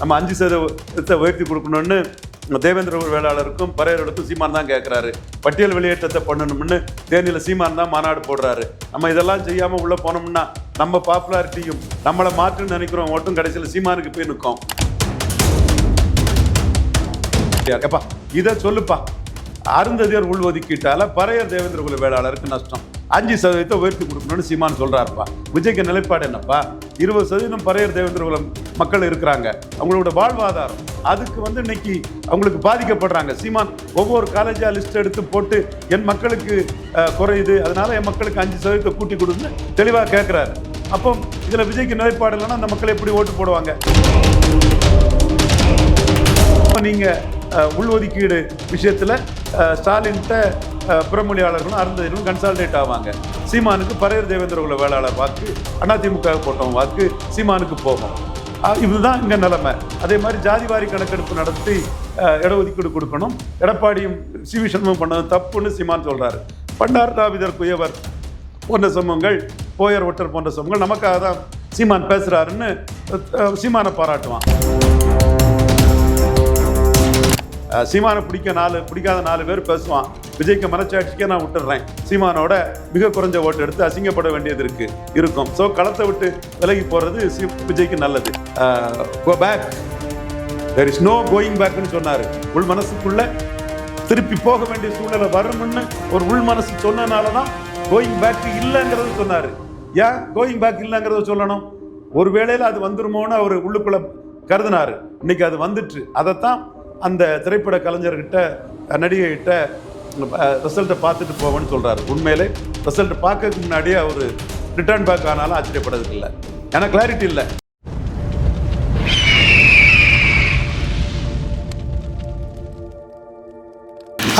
நம்ம அஞ்சு சதவீதத்தை உயர்த்தி கொடுக்கணும்னு தேவேந்திர வேளாளருக்கும் பறையர்களுக்கும் சீமான் தான் கேட்குறாரு பட்டியல் வெளியேற்றத்தை பண்ணணும்னு தேனியில் சீமான் தான் மாநாடு போடுறாரு. நம்ம இதெல்லாம் செய்யாமல் உள்ளே போனோம்னா நம்ம பாப்புலாரிட்டியும் நம்மளை மாற்றுன்னு நினைக்கிறோம் ஓட்டும் கடைசியில் சீமானுக்கு போய் நிற்கும். எப்பா இதை சொல்லுப்பா. அருந்ததியர் உள்ஒதுக்கீட்டால பறையர் தேவேந்திர குல வேளாளருக்கு நஷ்டம். அஞ்சு சதவீதத்தை உயர்த்தி கொடுக்கணும்னு சீமான் சொல்கிறாருப்பா விஜய்க்கு நிலைப்பாடு என்னப்பா? இருபது சதவீதம் பறையர் தேவேந்திர குலம் மக்கள் இருக்கிறாங்க. அவங்களோட வாழ்வாதாரம் அதுக்கு வந்து இன்னைக்கு அவங்களுக்கு பாதிக்கப்படுறாங்க. சீமான் ஒவ்வொரு காலேஜாக லிஸ்ட் எடுத்து போட்டு என் மக்களுக்கு குறையுது. அதனால என் மக்களுக்கு அஞ்சு சதவீதத்தை கூட்டி கொடுன்னு தெளிவாக கேட்குறாரு அப்போ இதில் விஜய்க்கு நிலைப்பாடு இல்லைன்னா அந்த மக்கள் எப்படி ஓட்டு போடுவாங்க? இப்போ நீங்கள் உள்ஒதுக்கீடு விஷயத்தில் ஸ்டாலின்கிட்ட புறமொழியாளர்களும் அருந்ததிகளும் கன்சால்டேட் ஆவாங்க. சீமானுக்கு பரையர் தேவேந்திர குல வேளாளர் வாக்கு அதிமுக போட்டவன் வாக்கு சீமானுக்கு போகும். இதுதான் இங்கே நிலைமை. அதே மாதிரி ஜாதிவாரி கணக்கெடுப்பு நடத்தி இடஒதுக்கீடு கொடுக்கணும். எடப்பாடியும் சி வி சண்முகம் பண்ணது தப்புன்னு சீமான் சொல்கிறாரு பண்டார் தாவிதர் குயவர் போன்ற சமூகங்கள் போயர் ஒட்டர் போன்ற சமூகங்கள் நமக்காக தான் சீமான் பேசுகிறாருன்னு சீமானை பாராட்டுவான். சீமானை பிடிக்க நாலு பிடிக்காத நாலு பேர் பேசுவான். விஜய்க்கு மனச்சாட்சிக்கே நான் விட்டுடுறேன் சீமானோட மிக குறைஞ்ச ஓட்டு எடுத்து அசிங்கப்பட வேண்டியது இருக்கு இருக்கும். ஸோ களத்தை விட்டு விலகி போறது சி- விஜய்க்கு நல்லது. Go back there is no going பேக்னு சொன்னாரு. உள் மனசுக்குள்ள திருப்பி போக வேண்டிய சூழ்நிலை வரும்னு ஒரு உள் மனசு சொன்னனால தான் கோயிங் பேக் இல்லைங்கிறது சொன்னாரு. ஏன் கோயிங் பேக் இல்லைங்கிறத சொல்லணும்? ஒரு வேளையில் அது வந்துருமோன்னு அவர் உள்ளுக்குள்ள கருதினாரு. இன்னைக்கு அது வந்துட்டு அதைத்தான் அந்த திரைப்பட கலைஞர்கிட்ட நடிகைகிட்ட ரிசல்ட்டை பார்த்துட்டு போவேன்னு சொல்றாரு. உண்மையிலே ரிசல்ட் பார்க்கறதுக்கு முன்னாடியே அவர் ரிட்டர்ன் பேக் ஆனாலும் ஆச்சரியப்படுறதுக்கு இல்லை ஏன்னா கிளாரிட்டி இல்லை.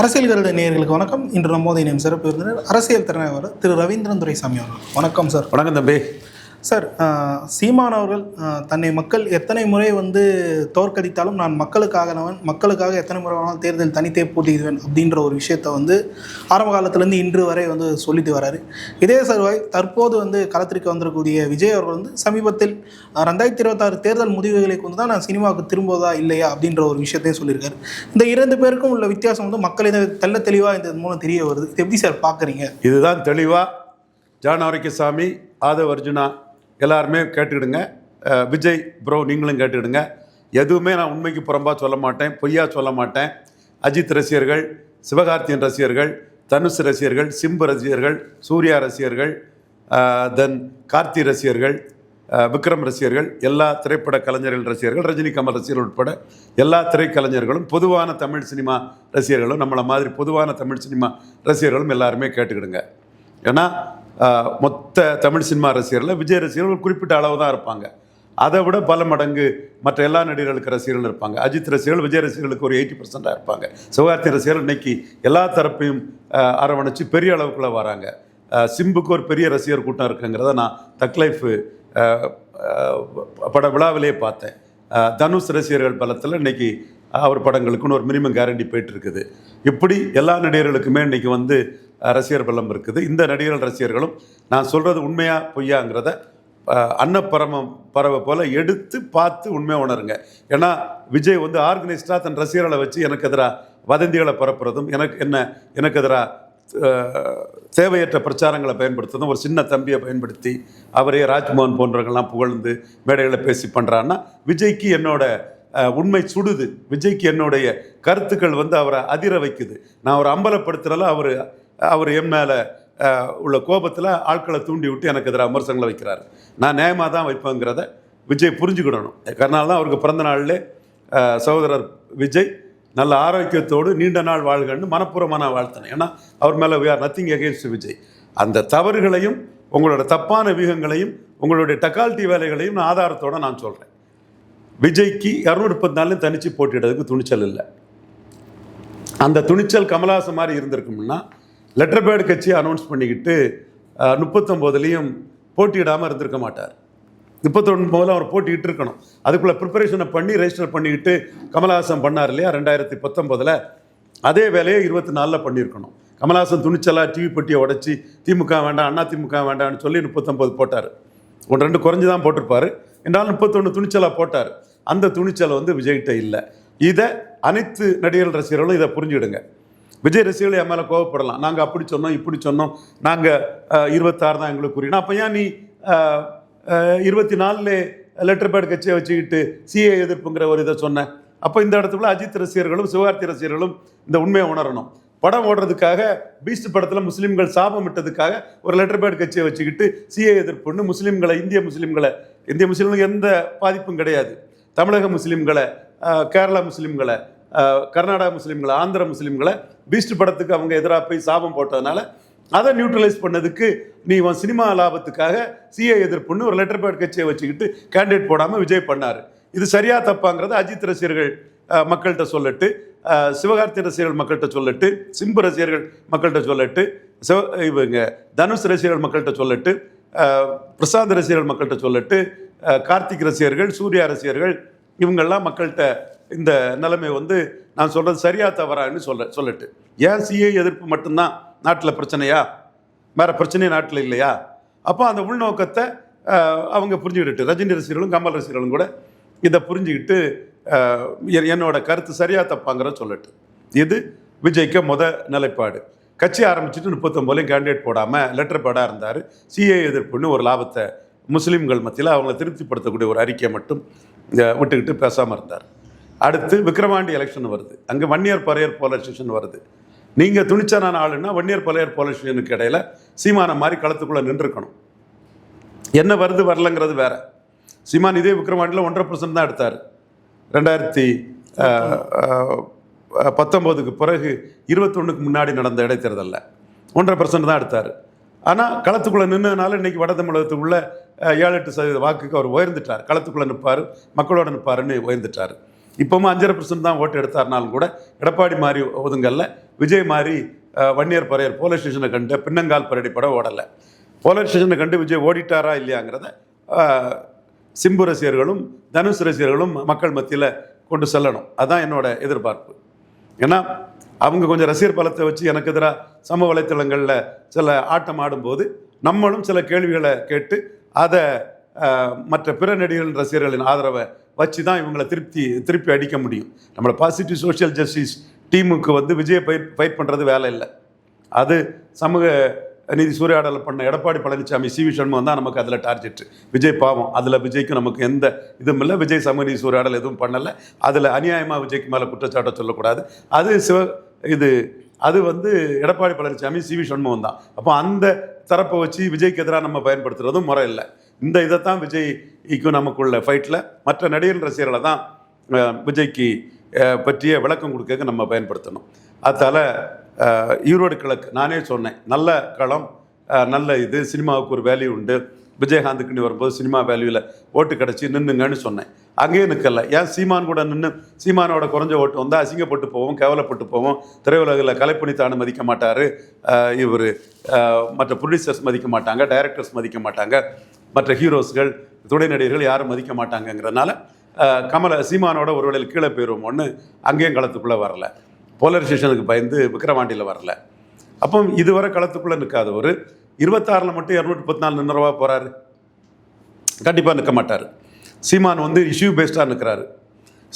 அரசியல் கருட நேயர்களுக்கு வணக்கம். இன்று நம்மோது இணையம் சிறப்பு விருந்தினர் அரசியல் திறனாய்வாளர் திரு ரவீந்திரன் துரைசாமி அவர்கள். வணக்கம் சார். வணக்கம் தம்பி. சார் சீமானவர்கள் சீமான் அவர்கள் தன்னை மக்கள் எத்தனை முறை வந்து தோற்கடித்தாலும் நான் மக்களுக்காகனவன் மக்களுக்காக எத்தனை முறை வேணாலும் தேர்தல் தனித்தே போட்டியிடுவேன் அப்படின்ற ஒரு விஷயத்தை வந்து ஆரம்ப காலத்திலேருந்து இன்று வரை வந்து சொல்லிட்டு வராரு. இதே சர்வாய் தற்போது வந்து களத்திற்கு வந்திருக்கக்கூடிய விஜய் அவர்கள் வந்து சமீபத்தில் ரெண்டாயிரத்தி இருபத்தாறு தேர்தல் முடிவுகளை கொண்டு தான் நான் சினிமாவுக்கு திரும்புவதா இல்லையா அப்படின்ற ஒரு விஷயத்தையும் சொல்லியிருக்காரு. இந்த இரண்டு பேருக்கும் உள்ள வித்தியாசம் வந்து மக்கள் இதை தெள்ள தெளிவாக இந்த மூலம் தெரிய வருது. எப்படி சார் பார்க்குறீங்க இதுதான் தெளிவாக ஜான் ஆரோக்கியசாமி ஆதவ் அர்ஜுனா எல்லாருமே கேட்டுக்கிடுங்க. விஜய் ப்ரோ நீங்களும் கேட்டுக்கிடுங்க. எதுவுமே நான் உண்மைக்கு புறம்பாக சொல்ல மாட்டேன் பொய்யா சொல்ல மாட்டேன். அஜித் ரசிகர்கள் சிவகார்த்தியன் ரசிகர்கள் தனுஷ் ரசிகர்கள் சிம்பு ரசிகர்கள் சூர்யா ரசிகர்கள் தென் கார்த்தி ரசிகர்கள் விக்ரம் ரசிகர்கள் எல்லா திரைப்பட கலைஞர்கள் ரசிகர்கள் ரஜினி கமல் ரசிகர்கள் உட்பட எல்லா திரைக்கலைஞர்களும் பொதுவான தமிழ் சினிமா ரசிகர்களும் நம்மளை மாதிரி பொதுவான தமிழ் சினிமா ரசிகர்களும் எல்லாருமே கேட்டுக்கிடுங்க. ஏன்னா மொத்த தமிழ் சினிமா ரசிகர்களில் விஜய் ரசிகர்கள் குறிப்பிட்ட அளவு தான் இருப்பாங்க. அதை விட பல மடங்கு மற்ற எல்லா நடிகர்களுக்கு ரசிகர்கள் இருப்பாங்க. அஜித் ரசிகர்கள் விஜய் ரசிகர்களுக்கு ஒரு எயிட்டி பர்சண்டாக இருப்பாங்க. சிவகார்த்தி ரசிகர்கள் இன்னைக்கு எல்லா தரப்பையும் அரவணைச்சு பெரிய அளவுக்குள்ள வராங்க. சிம்புக்கு ஒரு பெரிய ரசிகர் கூட்டம் இருக்குங்கிறத நான் தக் பட விழாவிலே பார்த்தேன். தனுஷ் ரசிகர்கள் பலத்தில் இன்னைக்கு அவர் படங்களுக்குன்னு ஒரு மினிமம் கேரண்டி போயிட்டு இருக்குது. இப்படி எல்லா நடிகர்களுக்குமே இன்னைக்கு வந்து ரசிகர் பலம் இருக்குது. இந்த நடிகர்கள் ரசிகர்களும் நான் சொல்கிறது உண்மையா பொய்யாங்கிறத அன்னப்பரமம் பறவை போல எடுத்து பார்த்து உண்மையாக உணருங்க. ஏன்னா விஜய் வந்து ஆர்கனைஸ்டாக தன் ரசிகர்களை வச்சு எனக்கு எதிராக வதந்திகளை பரப்புறதும் எனக்கு என்ன எனக்கு எதிராக தேவையற்ற பிரச்சாரங்களை பயன்படுத்துறதும் ஒரு சின்ன தம்பியை பயன்படுத்தி அவரே ராஜ்மோகன் போன்றவர்கள்லாம் புகழ்ந்து மேடைகளை பேசி பண்ணுறான்னா விஜய்க்கு என்னோட உண்மை சுடுது. விஜய்க்கு என்னுடைய கருத்துக்கள் வந்து அவரை அதிர வைக்குது. நான் அவரை அம்பலப்படுத்துறல அவர் அவர் என் மேலே உள்ள கோபத்தில் ஆட்களை தூண்டி விட்டு எனக்கு எதிராக விமர்சனங்களை வைக்கிறாரு. நான் நியாயமாக தான் வைப்பேங்கிறத விஜய் புரிஞ்சுக்கிடணும். அதனால தான் அவருக்கு பிறந்த நாளில் சகோதரர் விஜய் நல்ல ஆரோக்கியத்தோடு நீண்ட நாள் வாழ்கன்னு மனப்பூர்வமாக நான் வாழ்த்தினேன் ஏன்னா அவர் மேலே we are nothing against Vijay. அந்த தவறுகளையும் உங்களோட தப்பான வியூகங்களையும் உங்களுடைய டக்கால்ட்டி வேலைகளையும் நான் ஆதாரத்தோடு நான் சொல்கிறேன் விஜய்க்கு இரநூறு முப்பத்தி நாலுலையும் தனிச்சு போட்டியிடுறதுக்கு துணிச்சல் இல்லை. அந்த துணிச்சல் கமலஹாசன் மாதிரி இருந்திருக்கும்னா லெட்டர் பேர்டு கட்சியை அனௌன்ஸ் பண்ணிக்கிட்டு முப்பத்தொம்போதுலேயும் போட்டியிடாமல் இருந்திருக்க மாட்டார். முப்பத்தொன்பதுல அவர் போட்டிக்கிட்டு இருக்கணும். அதுக்குள்ளே ப்ரிப்பரேஷனை பண்ணி ரெஜிஸ்டர் பண்ணிக்கிட்டு கமலஹாசன் பண்ணார் இல்லையா ரெண்டாயிரத்தி பத்தொம்போதில்? அதே வேலையை இருபத்தி நாலில் பண்ணியிருக்கணும். கமலஹாசன் துணிச்சலாக டிவி பெட்டியை உடைச்சி திமுக வேண்டாம் அண்ணா திமுக வேண்டாம்னு சொல்லி முப்பத்தொம்போது போட்டார். ஒன்று ரெண்டு குறைஞ்சி தான் போட்டிருப்பார். என்றாலும் முப்பத்தொன்று துணிச்சலாக போட்டார். அந்த துணிச்சல் வந்து விஜய்கிட்ட இல்லை. இதை அனைத்து நடிகர்கள் ரசிகர்களும் இதை புரிஞ்சுடுங்க விஜய் ரசிகர்கள் என் மேலே கோவப்படலாம். நாங்கள் அப்படி சொன்னோம் இப்படி சொன்னோம். நாங்கள் இருபத்தாறு தான் எங்களுக்கு குறினா அப்போ ஏன் நீ இருபத்தி நாலில் லெட்டர் பேட் கட்சியை வச்சுக்கிட்டு சிஏ எதிர்ப்புங்கிற ஒரு இதை சொன்னேன் அப்போ இந்த இடத்துல அஜித் ரசிகர்களும் சிவகார்த்தி ரசிகர்களும் இந்த உண்மையை உணரணும். படம் ஓடுறதுக்காக பீஸ்ட் படத்தில் முஸ்லீம்கள் சாபம் விட்டதுக்காக ஒரு லெட்டர் பேட் கட்சியை வச்சுக்கிட்டு சிஏ எதிர்ப்புன்னு முஸ்லீம்களை இந்திய முஸ்லீம்களை இந்திய முஸ்லீம்களுக்கு எந்த பாதிப்பும் கிடையாது. தமிழக முஸ்லீம்களை கேரளா முஸ்லீம்களை கர்நாடகா முஸ்லீம்களை ஆந்திர முஸ்லீம்களை பீஸ்ட் படத்துக்கு அவங்க எதிராக போய் சாபம் போட்டதுனால அதை நியூட்ரலைஸ் பண்ணதுக்கு நீ உன் சினிமா லாபத்துக்காக சிஏ எதிர்ப்புன்னு ஒரு லெட்டர் பேட் கட்சியை வச்சுக்கிட்டு கேண்டிடேட் போடாமல் விஜய் பண்ணார். இது சரியா தப்பாங்கிறத அஜித் ரசிகர்கள் மக்கள்கிட்ட சொல்லட்டு சிவகார்த்தி ரசிகர்கள் மக்கள்கிட்ட சொல்லட்டு சிம்பு ரசிகர்கள் மக்கள்கிட்ட சொல்லட்டு சிவ இவங்க தனுஷ் ரசிகர்கள் மக்கள்கிட்ட சொல்லட்டு பிரசாந்த் ரசிகர்கள் மக்கள்கிட்ட சொல்லட்டு கார்த்திக் ரசிகர்கள் சூர்யா ரசிகர்கள் இவங்கெல்லாம் மக்கள்கிட்ட இந்த நிலைமை வந்து நான் சொல்கிறது சரியா தவறான்னு சொல்ல சொல்லட்டு. ஏன் சிஏ எதிர்ப்பு மட்டும்தான் நாட்டில் பிரச்சனையா? வேற பிரச்சனையே நாட்டில் இல்லையா? அப்போ அந்த உள்நோக்கத்தை அவங்க புரிஞ்சுக்கிட்டு ரஜினி ரசிகர்களும் கமல் ரசிகர்களும் கூட இதை புரிஞ்சுக்கிட்டு என்- என்னோட கருத்து சரியா தப்பாங்கிற சொல்லட்டு. இது விஜய்க்கு முத நிலைப்பாடு. கட்சி ஆரம்பிச்சுட்டு முப்பத்தொம்போலையும் கேண்டிடேட் போடாமல் லெட்டர் பேடாக இருந்தார். சிஏ எதிர்ப்புன்னு ஒரு லாபத்தை முஸ்லீம்கள் மத்தியில் அவங்கள திருப்திப்படுத்தக்கூடிய ஒரு அறிக்கையை மட்டும் விட்டுக்கிட்டு பேசாமல் இருந்தார். அடுத்து விக்ரவாண்டி எலெக்ஷன் வருது. அங்கே வன்னியர் பறையர் போலரைசேஷன் வருது. நீங்கள் துணிச்சலான ஆளுன்னா வன்னியர் பறையர் போலரைசேஷனுக்கு இடையில சீமான மாதிரி களத்துக்குள்ளே நின்றுருக்கணும் என்ன வருது வரலங்கிறது வேற. சீமான் இதே விக்ரவாண்டியில் ஒன்றரை பர்சன்ட் தான் எடுத்தார். ரெண்டாயிரத்தி பத்தொம்போதுக்கு பிறகு இருபத்தொன்னுக்கு முன்னாடி நடந்த இடைத்தேர்தலில். ஒன்றரை பர்சன்ட் தான் எடுத்தார். ஆனால் களத்துக்குள்ளே நின்றுனால இன்றைக்கி வட தமிழகத்துக்குள்ளே ஏழு எட்டு சதவீத வாக்குக்கு அவர் உயர்ந்துட்டார். களத்துக்குள்ளே நிற்பார் மக்களோட நிற்பாருன்னு உயர்ந்துட்டார். இப்போவும் அஞ்சரை பர்சன்ட் தான் ஓட்டு எடுத்தார்னாலும் கூட எடப்பாடி மாதிரி ஒதுங்கல்ல விஜய் மாதிரி வன்னியர் பறையர் போலீஸ் ஸ்டேஷனை கண்டு பின்னங்கால் பரடி பட ஓடலை. போலீஸ் ஸ்டேஷனை கண்டு விஜய் ஓடிட்டாரா இல்லையாங்கிறத சிம்பு ரசிகர்களும் தனுஷ் ரசிகர்களும் மக்கள் மத்தியில் கொண்டு செல்லணும். அதுதான் என்னோட எதிர்பார்ப்பு. ஏன்னா அவங்க கொஞ்சம் ரசிகர் பலத்தை வச்சு எனக்கு எதிராக சமூக வலைத்தளங்களில் சில ஆட்டம் ஆடும்போது நம்மளும் சில கேள்விகளை கேட்டு அதை மற்ற பிற நடிகர்கள் ரசிகர்களின் ஆதரவை வச்சு தான் இவங்களை திருப்தி திருப்பி அடிக்க முடியும். நம்மளை பாசிட்டிவ் சோஷியல் ஜஸ்டிஸ் டீமுக்கு வந்து விஜயை ஃபைட் ஃபைட் பண்ணுறது வேலை இல்லை. அது சமூக நீதி சூறையாடல் பண்ண எடப்பாடி பழனிசாமி சி வி சண்முகம் தான் நமக்கு அதில் டார்கெட் விஜய் பாவம். அதில் விஜய்க்கு நமக்கு எந்த இதுவும் இல்லை. விஜய் சமூக நீதி சூறையாடல் எதுவும் பண்ணலை. அதில் அநியாயமாக விஜய்க்கு மேலே குற்றச்சாட்டை சொல்லக்கூடாது. அது சிவ இது அது வந்து எடப்பாடி பழனிசாமி சி வி சண்முகம் தான். அப்போ அந்த தரப்பை வச்சு விஜய்க்கு எதிராக நம்ம பயன்படுத்துகிறதும் முறை இல்லை. இந்த இதைத்தான் விஜய்க்கும் நமக்குள்ள ஃபைட்டில் மற்ற நடிகர் ரசிகர்களை தான் விஜய்க்கு பற்றிய விளக்கம் கொடுக்க நம்ம பயன்படுத்தணும். அதால் ஈரோடு கிழக்கு நானே சொன்னேன் நல்ல களம் நல்ல இது சினிமாவுக்கு ஒரு வேல்யூ உண்டு. விஜயகாந்துக்குன்னு வரும்போது சினிமா வேல்யூவில் ஓட்டு கிடச்சி நின்னுங்கன்னு சொன்னேன். அங்கேயே நிற்கல ஏன் சீமான் கூட நின்று சீமானோட குறைஞ்ச ஓட்டு வந்தால் அசிங்கப்பட்டு போவோம் கேவலப்பட்டு போவோம். திரையுலகில் கலைப்பணித்தானு மதிக்க மாட்டார். இவர் மற்ற ப்ரொடியூசர்ஸ் மதிக்க மாட்டாங்க டைரக்டர்ஸ் மதிக்க மாட்டாங்க. மற்ற ஹீரோஸ்கள் துணை நடிகர்கள் யாரும் மதிக்க மாட்டாங்கங்கிறனால கமல சீமானோட ஒரு வேளையில் கீழே போயிடுவோம்னு அங்கேயும் களத்துக்குள்ளே வரல. போலரைசேஷனுக்கு பயந்து விக்ரவாண்டியில் வரல. அப்போ இதுவரை களத்துக்குள்ளே நிற்காதவர் இருபத்தாறில் மட்டும் இரநூத்தி பத்து நாலு நின்றுவா போகிறாரு கண்டிப்பாக நிற்க மாட்டார். சீமான் வந்து இஷ்யூ பேஸ்டாக நிற்கிறாரு.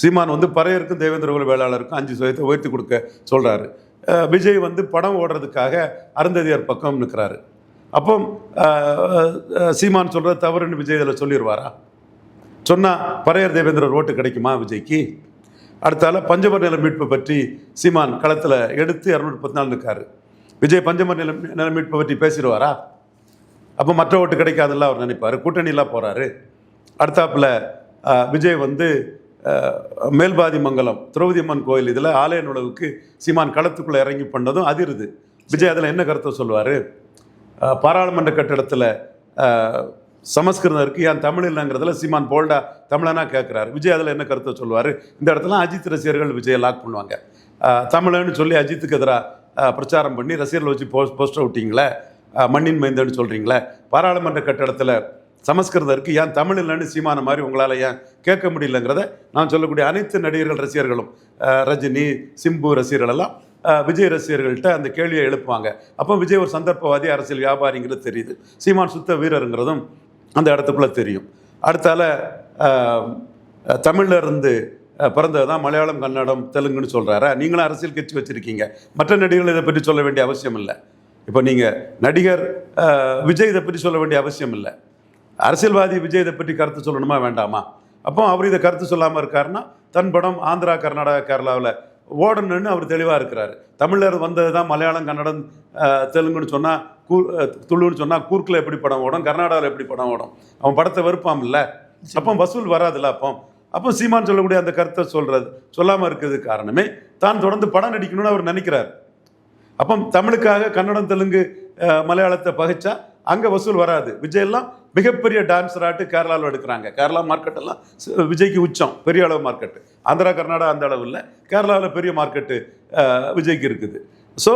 சீமான் வந்து பறையருக்கும் தேவேந்திர குல வேளாளருக்கும் அஞ்சு சதவீதத்தை உயர்த்தி கொடுக்க சொல்கிறாரு விஜய் வந்து படம் ஓடுறதுக்காக அருந்ததியார் பக்கம் நிற்கிறாரு. அப்போ சீமான் சொல்கிறது தவறுன்னு விஜய் இதில் சொல்லிடுவாரா சொன்னால் பரையர் தேவேந்திரர் ஓட்டு கிடைக்குமா விஜய்க்கு? அடுத்தால பஞ்சமர் நில மீட்பு பற்றி சீமான் களத்தில் எடுத்து இரநூத்தி பத்து நாள் நிற்காரு. விஜய் பஞ்சமர் நில நில மீட்பை பற்றி பேசிடுவாரா? அப்போ மற்ற ஓட்டு கிடைக்காதுல்ல அவர் நினைப்பார். கூட்டணிலாம் போகிறாரு அடுத்தாப்புல விஜய் வந்து மேல்பாதி மங்கலம் திரௌபதி அம்மன் கோயில் இதில் ஆலய நுழைவுக்கு சீமான் களத்துக்குள்ளே இறங்கி பண்ணதும் அதிருது. விஜய் அதில் என்ன கருத்தை சொல்லுவார்? பாராளுமன்ற கட்டிடத்தில் சமஸ்கிருதம் இருக்குது ஏன் தமிழ் இல்லைங்கிறதுல சீமான் போல்டா தமிழனா கேட்குறாரு விஜய் அதில் என்ன கருத்தை சொல்லுவார்? இந்த இடத்துல அஜித் ரசிகர்கள் விஜயை லாக் பண்ணுவாங்க. தமிழன்னு சொல்லி அஜித்துக்கு எதிராக பிரச்சாரம் பண்ணி ரசிகர்கள் வச்சு போஸ்ட் போஸ்டர் விட்டிங்களே மண்ணின் மைந்தன்னு சொல்கிறீங்களே பாராளுமன்ற கட்டடத்தில் சமஸ்கிருதம் இருக்குது ஏன் தமிழ் இல்லைன்னு சீமான மாதிரி உங்களால் ஏன் கேட்க முடியலங்கிறத நான் சொல்லக்கூடிய அனைத்து நடிகர்கள் ரசிகர்களும் ரஜினி சிம்பு ரசிகர்கள் எல்லாம் விஜய் ரசிகர்கள்ட்ட அந்த கேள்வியை எழுப்புவாங்க. அப்போ விஜய் ஒரு சந்தர்ப்பவாதி அரசியல் வியாபாரிங்கிறது தெரியுது. சீமான் சுத்த வீரருங்கிறதும் அந்த இடத்துக்குள்ளே தெரியும். அடுத்தால அஹ், இருந்து பிறந்தது தான் மலையாளம் கன்னடம் தெலுங்குன்னு சொல்கிறாரா நீங்களும் அரசியல் கட்சி வச்சுருக்கீங்க. மற்ற நடிகர்கள் இதை பற்றி சொல்ல வேண்டிய அவசியம் இல்லை. இப்போ நீங்கள் நடிகர் விஜய் இதை பற்றி சொல்ல வேண்டிய அவசியம் இல்லை. அரசியல்வாதி விஜய் இதை பற்றி கருத்து சொல்லணுமா வேண்டாமா? அப்போ அவர் இதை கருத்து சொல்லாமல் இருக்காருன்னா தன் படம் ஆந்திரா கர்நாடகா கேரளாவில் ஓடணும்னு அவர் தெளிவாக இருக்கிறார். தமிழர் வந்தது தான் மலையாளம் கன்னடம் தெலுங்குன்னு சொன்னால் கூ துளுன்னு சொன்னால் கூர்க்கில் எப்படி படம் ஓடும் கர்நாடகாவில் எப்படி படம் ஓடும்? அவன் படத்தை வெறுப்பாம் இல்லை? அப்போ வசூல் வராதுல்ல அப்போ? அப்போ சீமான் சொல்லக்கூடிய அந்த கருத்தை சொல்கிறது சொல்லாமல் இருக்கிறது காரணமே தான் தொடர்ந்து படம் நடிக்கணும்னு அவர் நினைக்கிறார். அப்போ தமிழுக்காக கன்னடம் தெலுங்கு மலையாளத்தை பகைச்சா அங்கே வசூல் வராது. விஜய் எல்லாம் மிகப்பெரிய டான்ஸராட்டு கேரளாவில் எடுக்கிறாங்க. கேரளா மார்க்கெட் எல்லாம் விஜய்க்கு உச்சம். பெரிய அளவு மார்க்கெட்டு ஆந்திரா கர்நாடகா அந்த அளவு இல்லை கேரளாவில் பெரிய மார்க்கெட்டு விஜய்க்கு இருக்குது. ஸோ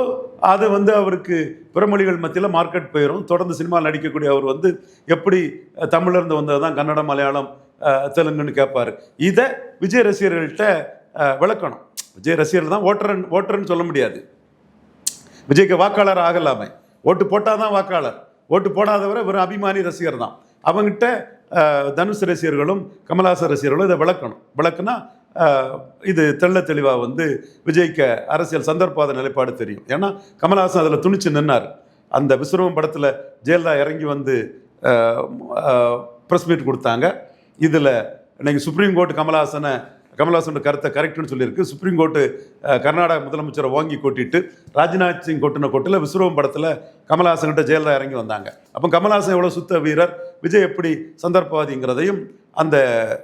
அது வந்து அவருக்கு பிறமொழிகள் மத்தியில் மார்க்கெட் போயிடும் தொடர்ந்து சினிமாவில் நடிக்கக்கூடிய அவர் வந்து எப்படி தமிழ்லேருந்து இருந்து வந்தது தான் கன்னடம் மலையாளம் தெலுங்குன்னு கேட்பார் இதை விஜய் ரசிகர்கள்ட்ட விளக்கணும். விஜய் ரசிகர்கள் தான் ஓட்டரன் ஓட்டர்னு சொல்ல முடியாது. விஜய்க்கு வாக்காளர் ஆகலாமே. ஓட்டு போட்டால் தான் வாக்காளர். ஓட்டு போடாதவரை ஒரு அபிமானி ரசிகர் தான். அவங்ககிட்ட தனுஷ் ரசிகர்களும் கமலாச ரசிகர்களும் இதை விளக்கணும். விளக்குனா இது தெள்ள தெளிவாக வந்து விஜய்க்கு அரசியல் சந்தர்ப்பாத நிலைப்பாடு தெரியும். ஏன்னா கமல்ஹாசன் அதில் துணிச்சு நின்னார். அந்த விஸ்வரூபம் படத்தில் ஜெயலலிதா இறங்கி வந்து ப்ரெஸ் மீட் கொடுத்தாங்க. இதில் இன்றைக்கி சுப்ரீம் கோர்ட் கமல்ஹாசனை கமல்ஹாசனோட கருத்தை கரெக்ட்னு சொல்லியிருக்கு. சுப்ரீம் கோர்ட்டு கர்நாடக முதலமைச்சரை வாங்கி கொட்டிட்டு ராஜ்நாத் சிங் கொட்டின கொட்டில் விஸ்வரூபம் படத்தில் கமல்ஹாசன்கிட்ட ஜெயலலிதா இறங்கி வந்தாங்க. அப்போ கமல்ஹாசன் எவ்வளோ சுத்த வீரர்? விஜய் எப்படி சந்தர்ப்பவாதிங்கிறதையும் அந்த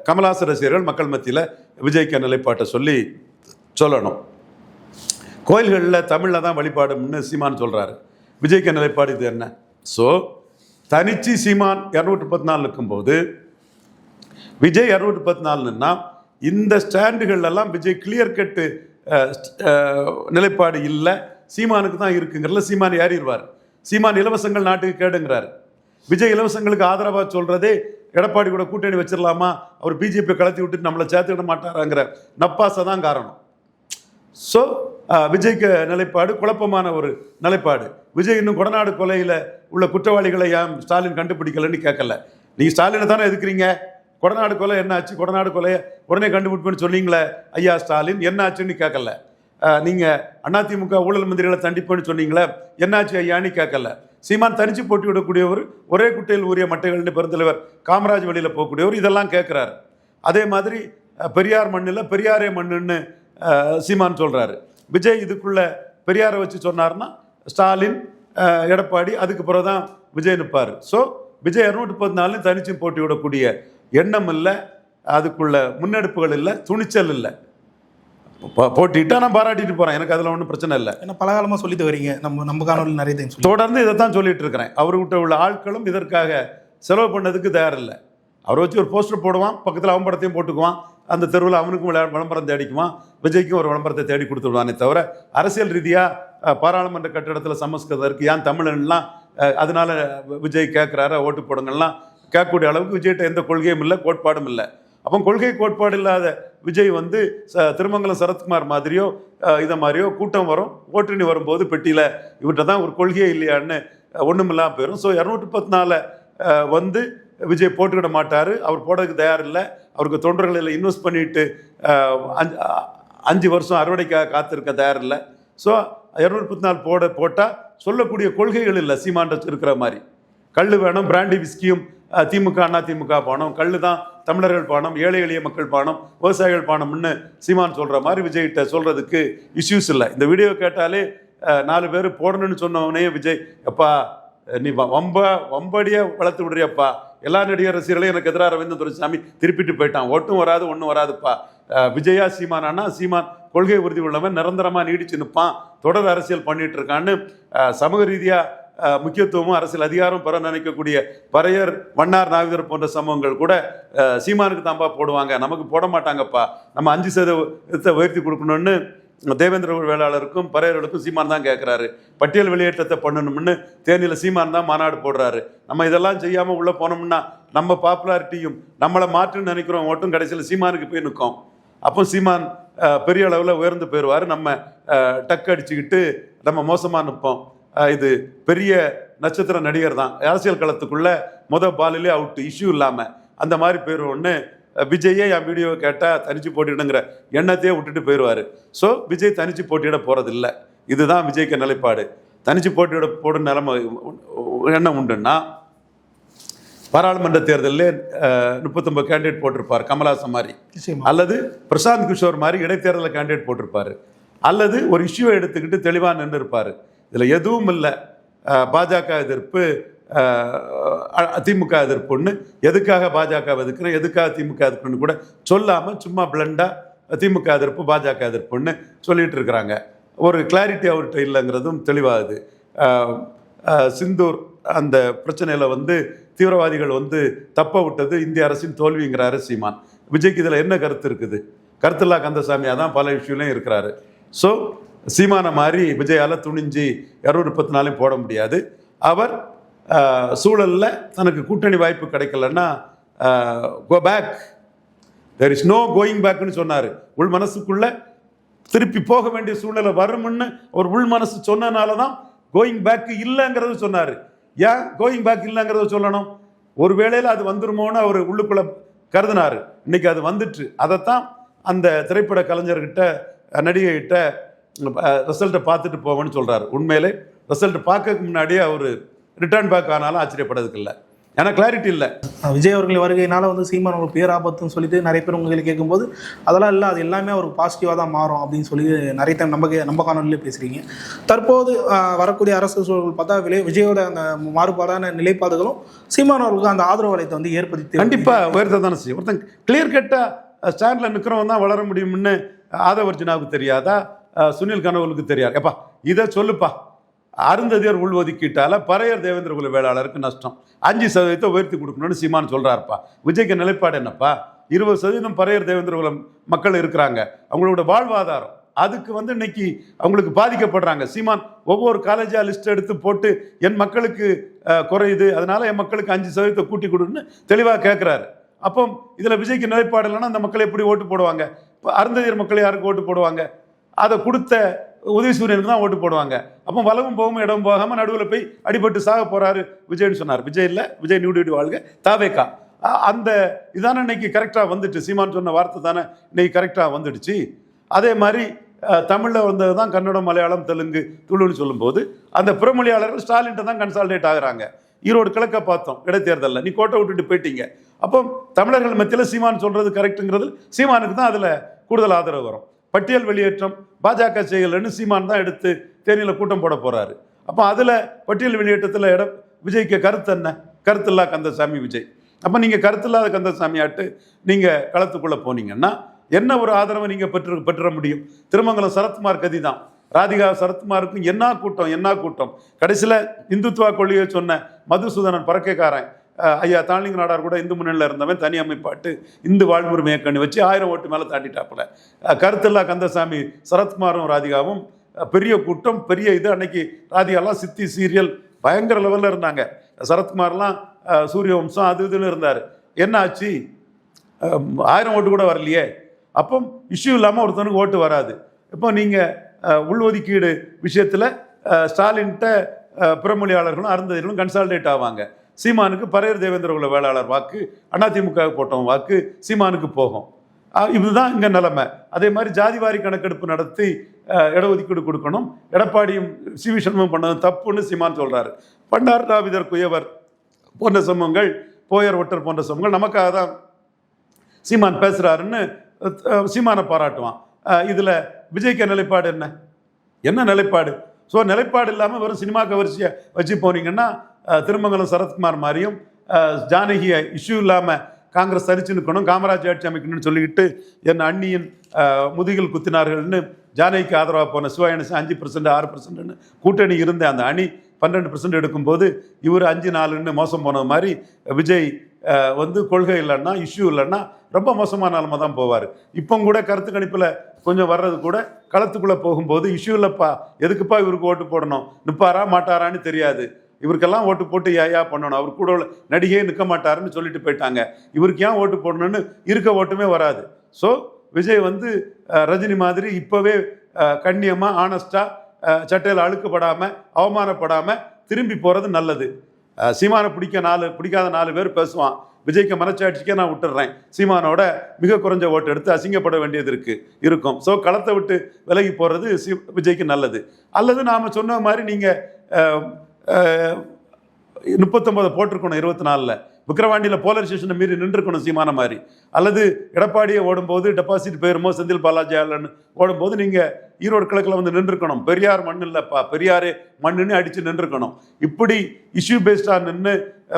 கமல்ஹாசன் ரசிகர்கள் மக்கள் மத்தியில் விஜய்க்கு நிலைப்பாட்டை சொல்லி சொல்லணும். கோயில்களில் தமிழில் தான் வழிபாடும்னு சீமான் சொல்கிறாரு விஜய்க்கு நிலைப்பாடு இது என்ன? ஸோ தனிச்சு சீமான் இரநூற்றி பத்து நாலு இருக்கும்போது விஜய் இரநூற்றி பத்து நாலுன்னா இந்த ஸ்டாண்டுகள் எல்லாம் விஜய் கிளியர் கட்டு நிலைப்பாடு இல்லை. சீமானுக்கு தான் இருக்குங்கிறதுல சீமான் ஏறிடுவார். சீமான் இலவசங்கள் நாட்டுக்கு கேடுங்கிறார். விஜய் இலவசங்களுக்கு ஆதரவாக சொல்கிறதே எடப்பாடி கூட கூட்டணி வச்சிடலாமா அவர் பிஜேபி கலத்தி விட்டுட்டு நம்மளை சேர்த்துக்கிட மாட்டாராங்கிற நப்பாசை தான் காரணம். ஸோ விஜய்க்கு நிலைப்பாடு குழப்பமான ஒரு நிலைப்பாடு. விஜய் இன்னும் கொடநாடு கொலையில் உள்ள குற்றவாளிகளை ஏன் ஸ்டாலின் கண்டுபிடிக்கலன்னு கேட்கல. நீங்கள் ஸ்டாலினை தானே எதுக்குறீங்க கொடநாடு கொலை என்ன ஆச்சு கொடநாடு கொலையை உடனே கண்டுபிடிப்பேன்னு சொன்னீங்களே ஐயா ஸ்டாலின் என்ன ஆச்சுன்னு கேட்கல நீங்கள் அதிமுக ஊழல் மந்திரிகளை தண்டிப்பேன்னு சொன்னீங்களே என்னாச்சு ஐயான்னு கேட்கல. சீமான் தனிச்சு போட்டி விடக்கூடியவர் ஒரே குட்டையில் ஊறிய மட்டைகள்னு பெருந்தலைவர் காமராஜ் வழியில் போகக்கூடியவர் இதெல்லாம் கேட்குறாரு. அதே மாதிரி பெரியார் மண்ணில் பெரியாரே மண்ணுன்னு சீமான் சொல்கிறாரு விஜய் இதுக்குள்ளே பெரியாரை வச்சு சொன்னார்னா ஸ்டாலின் எடப்பாடி அதுக்கு பிறகு தான் விஜய் நிற்பார் ஸோ விஜய் இரநூத்தி பதினாலும் தனிச்சு போட்டி விடக்கூடிய எண்ணம் இல்லை அதுக்குள்ள முன்னெடுப்புகள் இல்லை துணிச்சல் இல்லை. போட்டிட்டா நான் பாராட்டிட்டு போறேன். எனக்கு அதில் ஒன்றும் பிரச்சனை இல்லை. ஏன்னா பலகாலமாக சொல்லிட்டு வரீங்க. நம்ம நம்ம காணொலி நிறைய டைம் தொடர்ந்து இதை தான் சொல்லிட்டு இருக்கிறேன். அவர்கிட்ட உள்ள ஆட்களும் இதற்காக செலவு பண்ணதுக்கு தயார் இல்லை. அவரை வச்சு ஒரு போஸ்டர் போடுவான் பக்கத்தில் அவன் படத்தையும் போட்டுக்குவான் அந்த தெருவில் அவனுக்கும் விளா- விளம்பரம் தேடிக்குவான் விஜய்க்கும் ஒரு விளம்பரத்தை தேடி கொடுத்து விடுவானே தவிர அரசியல் ரீதியாக பாராளுமன்ற கட்டிடத்தில் சமஸ்கிருதம் இருக்குது ஏன் தமிழன்லாம் அதனால விஜய் கேட்குறாரு ஓட்டு போடுங்கலாம் கேட்கக்கூடிய அளவுக்கு விஜய்கிட்ட எந்த கொள்கையும் இல்லை கோட்பாடும் இல்லை. அப்போ கொள்கை கோட்பாடு இல்லாத விஜய் வந்து ச- திருமங்கலம் சரத்குமார் மாதிரியோ இதை மாதிரியோ கூட்டம் வரும். ஓட்டுணி வரும்போது பெட்டியில் இவர்கிட்ட தான் ஒரு கொள்கையே இல்லையான்னு ஒன்றுமில்லாமல் போயிடும் ஸோ இரநூற்றி பத்து நாலு வந்து விஜய் போட்டுக்கிட மாட்டார். அவர் போடுறதுக்கு தயார் இல்லை. அவருக்கு தொண்டர்களில் இன்வெஸ்ட் பண்ணிட்டு அஞ்சு அஞ்சு வருஷம் அறுவடைக்காக காத்திருக்க தயார் இல்லை. ஸோ இரநூத்தி பத்து நாள் போட போட்டால் சொல்லக்கூடிய கொள்கைகள் இல்லை சீமாண்ட இருக்கிற மாதிரி. கல் வேணும் பிராண்டி விஸ்கியும் திமுக அண்ணா திமுக பானம் கல் தான் தமிழர்கள் பானம் ஏழை எளிய மக்கள் பானம் விவசாயிகள் பானம்னு சீமான் சொல்கிற மாதிரி விஜய்கிட்ட சொல்கிறதுக்கு இஷ்யூஸ் இல்லை. இந்த வீடியோ கேட்டாலே நாலு பேர் போடணும்னு சொன்னவனே விஜய் அப்பா நீ வம்ப வம்படியாக வளர்த்து விடுறியப்பா. எல்லா நடிகர் ரசிகர்களையும் எனக்கு எதிராக ரவீந்திர துரைசாமி திருப்பிட்டு போயிட்டான். ஒட்டும் வராது ஒன்றும் வராதுப்பா. விஜயா சீமான் அண்ணா சீமான் கொள்கை உறுதி உள்ளவன் நிரந்தரமாக நீடிச்சு நிற்பான் தொடர் அரசியல் பண்ணிட்டு இருக்கான்னு சமூக ரீதியாக முக்கியத்துவமும் அரசியல் அதிகாரம் பெற நினைக்கக்கூடிய பறையர் வண்ணார் நாவிதர் போன்ற சமூகங்கள் கூட சீமானுக்கு தான்ப்பா போடுவாங்க. நமக்கு போட மாட்டாங்கப்பா. நம்ம அஞ்சு சதவீதத்தை உயர்த்தி கொடுக்கணும்னு தேவேந்திர வேளாளருக்கும் பறையர்களுக்கும் சீமான் தான் கேட்குறாரு பட்டியல் வெளியேற்றத்தை பண்ணணும்னு தேனியில் சீமான் தான் மாநாடு போடுறாரு. நம்ம இதெல்லாம் செய்யாமல் உள்ளே போனோம்னா நம்ம பாப்புலாரிட்டியும் நம்மளை மாற்றுன்னு நினைக்கிறோம் ஓட்டும் கடைசியில் சீமானுக்கு போய் நிற்கும் அப்போ சீமான் பெரிய அளவில் உயர்ந்து போயிடுவார். நம்ம டக்கு டக் அடிச்சுக்கிட்டு நம்ம மோசமாக நிற்போம் இது பெரிய நட்சத்திர நடிகர் தான். அரசியல் களத்துக்குள்ள முத பாலிலே அவுட் இஷ்யூ இல்லாமல் அந்த மாதிரி போயிடுவோன்னு அஹ், விஜயே என் வீடியோவை கேட்டால் தனிச்சு போட்டிடுங்கிற எண்ணத்தையே விட்டுட்டு போயிடுவார். ஸோ விஜய் தனிச்சு போட்டியிட போகிறதில்ல இதுதான் விஜய்க்கு நிலைப்பாடு. தனிச்சு போட்டியிட போடும் நிலைமை எண்ணம் உண்டுன்னா பாராளுமன்ற தேர்தலில் முப்பத்தொம்பது கேண்டிடேட் போட்டிருப்பார் கமலாசன் மாதிரி. அல்லது பிரசாந்த் கிஷோர் மாதிரி இடைத்தேர்தலில் கேண்டிடேட் போட்டிருப்பாரு. அல்லது ஒரு இஷ்யூவை எடுத்துக்கிட்டு தெளிவாக நின்று இருப்பார் இதில் எதுவும் இல்லை. பாஜக எதிர்ப்பு திமுக எதிர்ப்புன்னு எதுக்காக பாஜக எதிர்க்கிறேன் எதுக்காக திமுக எதிர்ப்புன்னு கூட சொல்லாமல் சும்மா பிளண்டாக திமுக எதிர்ப்பு பாஜக எதிர்ப்புன்னு சொல்லிகிட்டு இருக்கிறாங்க. ஒரு கிளாரிட்டி அவர்கிட்ட இல்லைங்கிறதும் தெளிவாகுது. சிந்தூர் அந்த பிரச்சனையில் வந்து தீவிரவாதிகள் வந்து தப்ப விட்டது இந்திய அரசின் தோல்விங்கிறாரு சீமான். விஜய்க்கு இதில் என்ன கருத்து இருக்குது? கருத்துல்லா கந்தசாமியாக தான் பல இஷ்யூலையும் இருக்கிறாரு. ஸோ சீமான மாதிரி விஜயால் துணிஞ்சு இரநூறு முப்பத்தி நாலையும் போட முடியாது. அவர் சூழலில் தனக்கு கூட்டணி வாய்ப்பு கிடைக்கலன்னா go back there is no going பேக்னு சொன்னார். உள் மனசுக்குள்ள திருப்பி போக வேண்டிய சூழ்நிலை வரும்னு ஒரு உள் மனசு சொன்னனால தான் கோயிங் பேக் இல்லைங்கிறது சொன்னார். ஏன் கோயிங் பேக் இல்லைங்கிறத சொல்லணும்? ஒரு வேளையில் அது வந்துருமோன்னு அவர் உள்ளுக்குள்ளே கருதினார். இன்னைக்கு அது வந்துட்டு. அதைத்தான் அந்த திரைப்பட கலைஞர்கிட்ட நடிகைகிட்ட ரிசல்ட்டை பார்த்துட்டு போவேன்னு சொல்கிறார் உண்மையிலே ரிசல்ட் பார்க்கறதுக்கு முன்னாடியே அவர் ரிட்டர்ன் பேக் ஆனாலும் ஆச்சரியப்படுறதுக்கு இல்லை. ஏன்னா கிளாரிட்டி இல்லை. விஜய் அவர்கள் வருகையினால வந்து சீமான் ஒரு பேராபத்துன்னு சொல்லிட்டு நிறைய பேர் உங்களுக்கு கேட்கும்போது அதெல்லாம் இல்லை அது எல்லாமே ஒரு பாசிட்டிவாக தான் மாறும் அப்படின்னு சொல்லி நிறைய டைம் நம்ம நம்ம காணொலியிலே பேசுகிறீங்க தற்போது வரக்கூடிய அரசு சூழல் பார்த்தா விலை விஜயோட அந்த மாறுபாடான நிலைப்பாடுகளும் சீமான் அவர்களுக்கு அந்த ஆதரவு வலயத்தை வந்து ஏற்படுத்தி கண்டிப்பா உயர்த்த தானே செய்யும். ஒருத்தன் கிளியர் கட்டா ஸ்டாண்ட்ல நிற்கிறவன் தான் வளர முடியும்னு ஆதவர்ஜுனாவுக்கு தெரியாதா? சுனில் கனவுலுக்கு தெரியாது. எப்பா இதை சொல்லுப்பா. அருந்ததியர் உள்ஒதுக்கீட்டால பறையர் தேவேந்திர குல வேளாளருக்கு நஷ்டம். அஞ்சு சதவீதத்தை உயர்த்தி கொடுக்கணும்னு சீமான் சொல்கிறாருப்பா விஜய்க்கு நிலைப்பாடு என்னப்பா? இருபது சதவீதம் பறையர் தேவேந்திர குலம் மக்கள் இருக்கிறாங்க. அவங்களோட வாழ்வாதாரம் அதுக்கு வந்து இன்னைக்கு அவங்களுக்கு பாதிக்கப்படுறாங்க. சீமான் ஒவ்வொரு காலேஜாக லிஸ்ட் எடுத்து போட்டு என் மக்களுக்கு குறையுது. அதனால என் மக்களுக்கு அஞ்சு சதவீதத்தை கூட்டி கொடுன்னு தெளிவாக கேட்குறாரு அப்போ இதில் விஜய்க்கு நிலைப்பாடு இல்லைன்னா அந்த மக்கள் எப்படி ஓட்டு போடுவாங்க? இப்போ அருந்ததியர் மக்கள் யாருக்கு ஓட்டு போடுவாங்க? அதை கொடுத்த உதயசூரியனுக்கு தான் ஓட்டு போடுவாங்க. அப்போ வளமும் போகும் இடம் போகாமல் நடுவில் போய் அடிபட்டு சாக போகிறாரு விஜய்னு சொன்னார். விஜய் இல்லை விஜய் நியூடிடி வாழ்க. தாவேக்கா அந்த இதானே இன்னைக்கு கரெக்டாக வந்துட்டு சீமான் சொன்ன வார்த்தை தானே இன்னைக்கு கரெக்டாக வந்துடுச்சு. அதே மாதிரி தமிழில் வந்தது தான் கன்னடம் மலையாளம் தெலுங்கு துளுன்னு சொல்லும்போது அந்த புறமொழியாளர்கள் ஸ்டாலின்ட்ட தான் கன்சால்டேட் ஆகிறாங்க. ஈரோடு கிழக்க பார்த்தோம் இடைத்தேர்தலில். நீ கோட்டை விட்டுட்டு போயிட்டீங்க. அப்போ தமிழர்கள் மத்தியில் சீமான் சொல்கிறது கரெக்டுங்கிறது சீமானுக்கு தான் அதில் கூடுதல் ஆதரவு வரும். பட்டியல் வெளியேற்றம் பாஜக செய்யலைன்னு சீமான் தான் எடுத்து தேனியில் கூட்டம் போட போகிறாரு அப்போ அதில் பட்டியல் வெளியேற்றத்தில் இடம் விஜய்க்கு கருத்து என்ன? கருத்தில்லா கந்தசாமி விஜய். அப்போ நீங்கள் கருத்தில்லாத கந்தசாமியாட்டு நீங்கள் களத்துக்குள்ளே போனீங்கன்னா என்ன ஒரு ஆதரவை நீங்கள் பெற்று பெற்றுற முடியும்? திருமங்கலம் சரத்குமார் கதி தான். ராதிகா சரத்குமாருக்கும் என்ன கூட்டம் என்ன கூட்டம்? கடைசியில் இந்துத்துவா கொள்கையை சொன்ன மதுசூதனன் பறக்கைக்காரன். ஐயா தாளிங்க நாடார் கூட இந்து முன்னணியில் இருந்தவன் தனி அமைப்பாட்டு இந்து வாழ்முறை கண்ணி வச்சு ஆயிரம் ஓட்டு மேலே தாண்டிட்டாப்புல. அஹ், கருத்தில்லா கந்தசாமி சரத்குமாரும் ராதிகாவும் பெரிய கூட்டம் பெரிய இது அன்னைக்கு ராதிகாலாம் சித்தி சீரியல் பயங்கர லெவலில் இருந்தாங்க. சரத்குமார்லாம் சூரிய வம்சம் அது இதுன்னு இருந்தார். என்ன ஆச்சு? ஆயிரம் ஓட்டு கூட வரலையே. அப்போ இஷ்யூ இல்லாமல் ஒருத்தனுக்கு ஓட்டு வராது. இப்போ நீங்கள் உள்ஒதுக்கீடு விஷயத்தில் ஸ்டாலின்கிட்ட பிறமொழியாளர்களும் அருந்ததிகளும் கன்சால்டேட் ஆவாங்க சீமானுக்கு பரையர் தேவேந்திர உள்ள வேளாளர் வாக்கு அதிமுக போட்டவன் வாக்கு சீமானுக்கு போகும். இதுதான் இங்கே நிலைமை. அதே மாதிரி ஜாதிவாரி கணக்கெடுப்பு நடத்தி இடஒதுக்கீடு கொடுக்கணும். எடப்பாடியும் சி வி சண்முகம் பண்ணது தப்புன்னு சீமான் சொல்கிறாரு பண்டார் ராவிதர் குயவர் போன்ற சம்பவங்கள் போயர் ஒட்டர் போன்ற சம்பவங்கள் நமக்காக தான் சீமான் பேசுகிறாருன்னு சீமானை பாராட்டுவான். இதில் விஜய்க்கு நிலைப்பாடு என்ன? என்ன நிலைப்பாடு? ஸோ நிலைப்பாடு இல்லாமல் வெறும் சினிமா கவர்ச்சியை வச்சு போனீங்கன்னா திருமங்கலம் சரத்குமார் மாதிரியும் ஜானகியை இஷ்யூ இல்லாமல் காங்கிரஸ் சரிச்சு நிற்கணும் காமராஜ் ஆட்சி அமைக்கணும்னு சொல்லிக்கிட்டு என் அண்ணியின் முதுகில் குத்தினார்கள்னு ஜானகிக்கு ஆதரவாக போன சிவாயனசு அஞ்சு பர்சன்ட் ஆறு பர்சன்ட்னு கூட்டணி இருந்த அந்த அணி பன்னெண்டு பர்சன்ட் எடுக்கும்போது இவர் அஞ்சு நாலுன்னு மோசம் போன மாதிரி விஜய் வந்து கொள்கை இல்லைன்னா இஷ்யூ இல்லைன்னா ரொம்ப மோசமான நிலமை தான் போவார். இப்போ கூட கருத்து கணிப்பில் கொஞ்சம் வர்றது கூட களத்துக்குள்ளே போகும்போது இஷ்யூ இல்லைப்பா எதுக்குப்பா இவருக்கு ஓட்டு போடணும்? நிற்பாரா மாட்டாரான்னு தெரியாது. இவருக்கெல்லாம் ஓட்டு போட்டு ஏயா பண்ணணும். அவர் கூட உள்ள நடிகையே நிற்க மாட்டாருன்னு சொல்லிட்டு போயிட்டாங்க. இவருக்கு ஏன் ஓட்டு போடணும்னு இருக்க ஓட்டுமே வராது. ஸோ விஜய் வந்து ரஜினி மாதிரி இப்போவே கண்ணியமாக ஆனஸ்டாக சட்டையில் அழுக்கப்படாமல் அவமானப்படாமல் திரும்பி போகிறது நல்லது. சீமானை பிடிக்க நாலு பிடிக்காத நாலு பேர் பேசுவான். விஜய்க்கு மனச்சாட்சிக்கே நான் விட்டுறேன். சீமானோட மிக குறைஞ்ச ஓட்டு எடுத்து அசிங்கப்பட வேண்டியது இருக்கு இருக்கும். ஸோ களத்தை விட்டு விலகி போகிறது சி விஜய்க்கு நல்லது. அல்லது நாம் சொன்ன மாதிரி நீங்கள் முப்பத்தொம்பதை போட்டிருக்கணும் இருபத்தி நாலில் விக்கிரவாண்டியில் போலர் ஸ்டேஷனை மீறி நின்றுருக்கணும் சீமான மாதிரி. அல்லது எடப்பாடியை ஓடும்போது டெபாசிட் போயிருமோ செந்தில் பாலாஜி ஆலன்னு ஓடும்போது நீங்கள் ஈரோடு கிழக்கில் வந்து நின்றுருக்கணும். பெரியார் மண் இல்லைப்பா. பெரியாரே மண்ணுன்னு அடித்து நின்றுருக்கணும். இப்படி இஷ்யூ பேஸ்டாக நின்று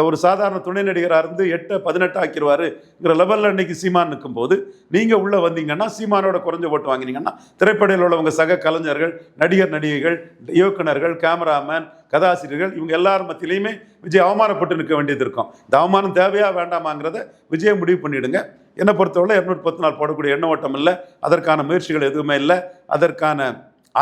ஒரு சாதாரண துணை நடிகராக இருந்து எட்டை பதினெட்டு ஆக்கிடுவாருங்கிற லெவலில் இன்னைக்கு சீமான் நிற்கும்போது நீங்கள் உள்ளே வந்தீங்கன்னா சீமானோட குறைஞ்ச ஓட்டு வாங்கினீங்கன்னா திரைப்படையில் உள்ளவங்க சக கலைஞர்கள் நடிகர் நடிகைகள் இயக்குனர்கள் கேமராமேன் கதாசிரியர்கள் இவங்க எல்லார் மத்தியிலையுமே விஜய் அவமானப்பட்டு நிற்க வேண்டியது இருக்கும். இந்த அவமானம் தேவையா வேண்டாமாங்கிறத விஜய் முடிவு பண்ணிடுங்க. என்னை பொறுத்தவரை இரநூத்தி பத்து நாள் போடக்கூடிய எண்ண ஓட்டம் இல்லை. அதற்கான முயற்சிகள் எதுவுமே இல்லை. அதற்கான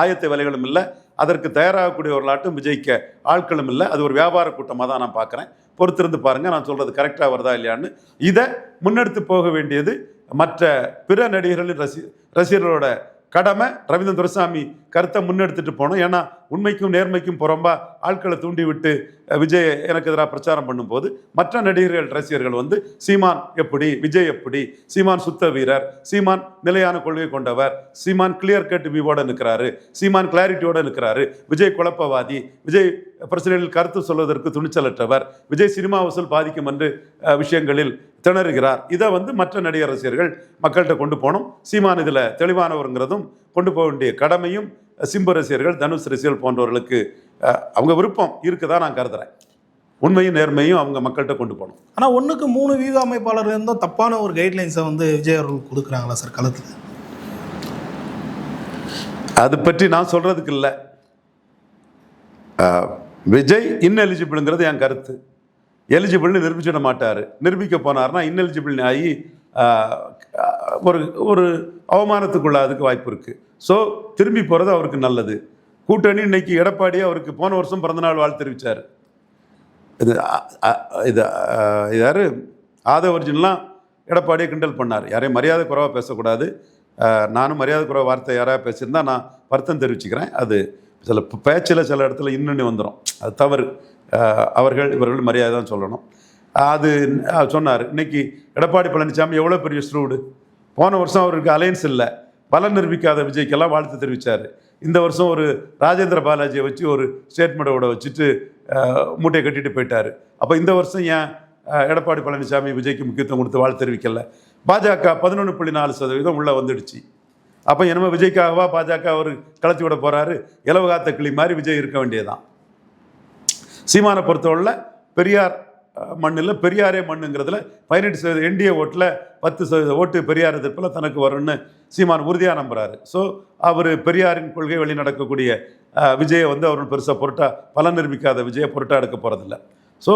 ஆயத்த வேலைகளும் இல்லை. அதற்கு தயாராகக்கூடிய ஒரு நாட்டும் விஜய்க்க ஆட்களும் இல்லை. அது ஒரு வியாபார கூட்டமாக தான் நான் பார்க்குறேன். பொறுத்திருந்து பாருங்கள் நான் சொல்கிறது கரெக்டாக வருதா இல்லையான்னு. இதை முன்னெடுத்து போக வேண்டியது மற்ற பிற நடிகர்களின் ரசி ரசிகர்களோட கடமை ரவீந்திரன் துரைசாமி கருத்தை முன்னெடுத்துட்டு போனோம் ஏன்னா உண்மைக்கும் நேர்மைக்கும் புறம்பா ஆட்களை தூண்டி விட்டு விஜய் எனக்கு எதிராக பிரச்சாரம் பண்ணும்போது மற்ற நடிகர்கள் ரசிகர்கள் வந்து சீமான் எப்படி விஜய் எப்படி சீமான் சுத்த வீரர் சீமான் நிலையான கொள்கை கொண்டவர் சீமான் கிளியர் கட் வியூவோட நிற்கிறாரு சீமான் கிளாரிட்டியோட நிற்கிறாரு விஜய் குழப்பவாதி விஜய் பிரச்சனைகளில் கருத்து சொல்வதற்கு துணிச்சலற்றவர் விஜய் சினிமா வசூல் பாதிக்கும் என்று விஷயங்களில் திணறுகிறார். இதை வந்து மற்ற நடிகர் ரசிகர்கள் மக்கள்கிட்ட கொண்டு போகணும். சீமான் இதில் தெளிவானவருங்கிறதும் கொண்டு போக வேண்டிய கடமையும் சிம்பு ரசிகர்கள் தனுஷ் ரசிகர்கள் போன்றவர்களுக்கு அவங்க விருப்பம் இருக்குதா நான் கருதுறேன். உண்மையும் நேர்மையும் அவங்க மக்கள்கிட்ட கொண்டு போகணும். ஆனால் ஒன்றுக்கு மூணு வியூக அமைப்பாளர் இருந்தும் தப்பான ஒரு கைட்லைன்ஸை வந்து விஜய் அவர்கள் கொடுக்குறாங்களா சார் களத்தில்? அது பற்றி நான் சொல்றதுக்கு இல்லை. விஜய் இன்எலிஜிபிள்ங்கிறது என் கருத்து. எலிஜிபிள்னு நிரூபிச்சிட மாட்டார். நிரூபிக்க போனார்னா இன்எலிஜிபிள் ஆகி ஒரு ஒரு அவமானத்துக்குள்ளாதுக்கு வாய்ப்பு இருக்குது ஸோ திரும்பி போகிறது அவருக்கு நல்லது. கூட்டணி இன்னைக்கு எடப்பாடி அவருக்கு போன வருஷம் பிறந்தநாள் வாழ்த்து தெரிவித்தார் இது இது யார்? ஆதவ ஒரிஜினலாம் எடப்பாடியை கிண்டல் பண்ணார். யாரையும் மரியாதை குறைவாக பேசக்கூடாது. நானும் மரியாதை குறைவாக வார்த்தை யாராவது பேசியிருந்தா நான் வருத்தம் தெரிவிச்சுக்கிறேன். அது சில பேச்சில் சில இடத்துல இன்னொன்று வந்துடும் அது தவறு. அவர்கள் இவர்கள் மரியாதை தான் சொல்லணும். அது சொன்னார். இன்னைக்கு எடப்பாடி பழனிசாமி எவ்வளோ பெரிய ஸ்ரூடு. போன வருஷம் அவருக்கு அலையன்ஸ் இல்லை. பலன் நிரூபிக்காத விஜய்க்கெல்லாம் வாழ்த்து தெரிவித்தார் இந்த வருஷம் ஒரு ராஜேந்திர பாலாஜியை வச்சு ஒரு ஸ்டேட்மெண்ட்டோட வச்சுட்டு மூட்டையை கட்டிட்டு போயிட்டார். அப்போ இந்த வருஷம் ஏன் எடப்பாடி பழனிசாமி விஜய்க்கு முக்கியத்துவம் கொடுத்து வாழ்த்து தெரிவிக்கல? பாஜக பதினொன்று புள்ளி நாலு சதவீதம் உள்ளே வந்துடுச்சு. அப்போ என்னமோ விஜய்க்காகவா பாஜக அவர் கலத்தி விட போகிறாரு இலவகாத்த கிளி மாதிரி விஜய் இருக்க வேண்டியதான் சீமானை பொறுத்தவரையில் பெரியார் மண்ணில் பெரியாரே மண்ணுங்கிறதுல பதினெட்டு சதவீத என்டிஏ ஓட்டில் பத்து சதவீத ஓட்டு பெரியார் எதிர்ப்பில் தனக்கு வரும்னு சீமான் உறுதியாக நம்புகிறாரு ஸோ அவர் பெரியாரின் கொள்கை வழி நடக்கக்கூடிய விஜயை வந்து அவர் பெருசாக பொருட்டாக பலன் நிரூபிக்காத விஜயை பொருட்டாக எடுக்க போகிறதில்ல ஸோ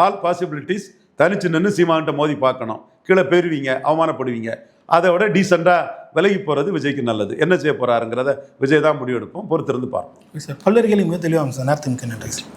ஆல் பாசிபிலிட்டிஸ் தனிச்சு நின்று சீமான்கிட்ட மோதி பார்க்கணும். கீழே பெறுவீங்க அவமானப்படுவீங்க. அதை விட டீசெண்டாக விலகி போகிறது விஜய்க்கு நல்லது. என்ன செய்ய போகிறாருங்கிறத விஜய் தான் முடிவெடுப்போம். பொறுத்திருந்து பார்ப்போம். சார். பல்லறிகளை மிக தெளிவாங்க சார். நேரத்துக்கு நன்றி சார்.